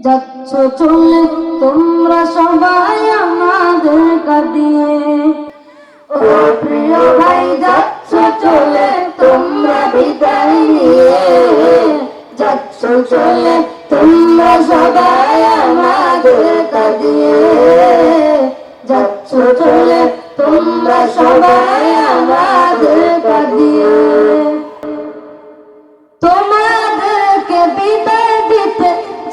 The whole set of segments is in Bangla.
যাচ্ছ চলে, তোমরা সবাই আমাদের কাঁদিয়ে। ও প্রিয় ভাই, যাচ্ছ চলে, তোমরা বিদায় নিয়ে। যাচ্ছ চলে, তোমরা সবাই আমাদের কাঁদিয়ে। যাচ্ছ চলে, তোমরা সবাই আমাদের কাঁদিয়ে। তোমাদেরকে বিদায়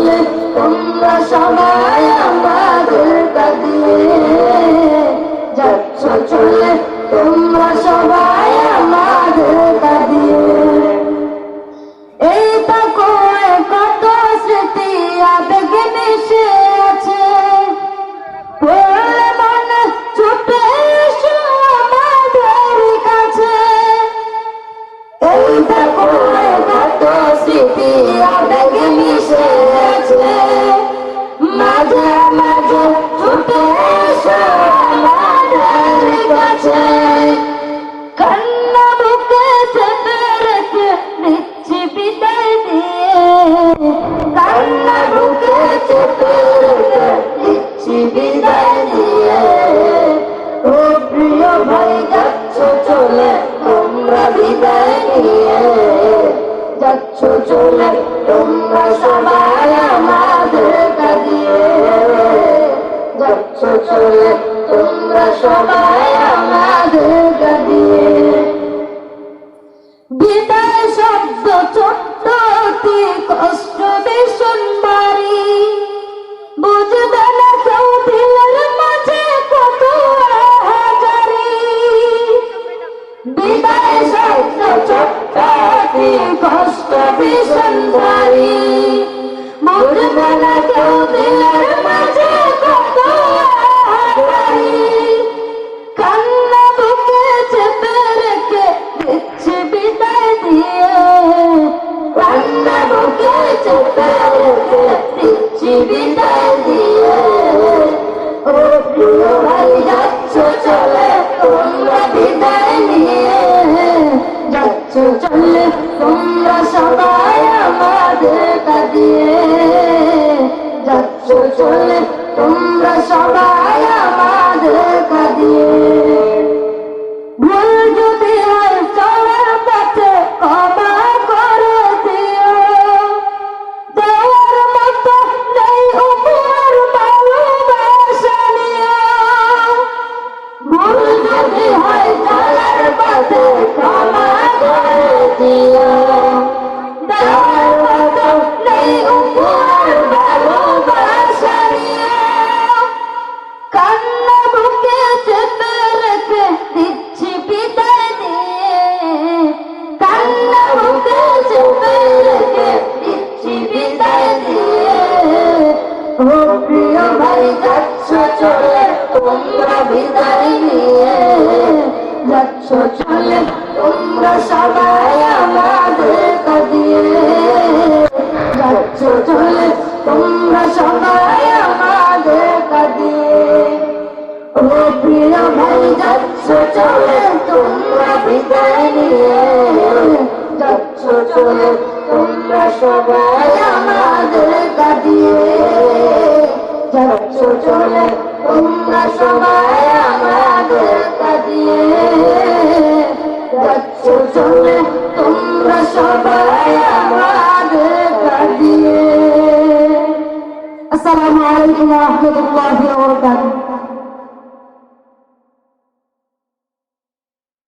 চলে তোমরা সবাই আমাদের কাঁদিয়ে যাচ্ছ চলে, তোমরা সবাই আমাদের কাঁদিয়ে এই তাকো কত স্মৃতি আবেগে মিশে আছে। এই তাকো কত স্মৃতি চলে তোমরা সবাই আমাদের যাচ্ছ তোমরা সবাই আমাদের কাঁদিয়ে বিদায় শব্দ ছোট্ট অতি কষ্ট ভীষণ বাড়ি। বুঝবে না কেউ দিলের মাঝে কত হাজারি। বিদায় শব্দ ছোট্ট অতি কষ্ট ভীষণ বাড়ি। বুঝবে না কেউ চলে তোমরা সবাই আমাদের কাঁদিয়ে যাচ্ছ চলে তোমরা সবাই আমাদের কাঁদিয়ে। প্রিয় ভাই যাচ্ছ চলে, তোমরা বিদায় নিয়ে। যাচ্ছ চলে, তোমরা সবাই আমাদের কাঁদিয়ে। যাচ্ছ চলে, তোমরা সবাই আমাদের কাঁদিয়ে। ও প্রিয় ভাই যাচ্ছ চলে, তোমরা বিদায় নিয়ে। যাচ্ছ চলে তোমরা সবাই আমাদের কাঁদিয়ে যাচ্ছ চলে তোমরা সবাই আমাদের কাঁদিয়ে যাচ্ছ চলে তোমরা সবাই আমাদের কাঁদিয়ে আসসালামু আলাইকুম ওয়া রাহমাতুল্লাহি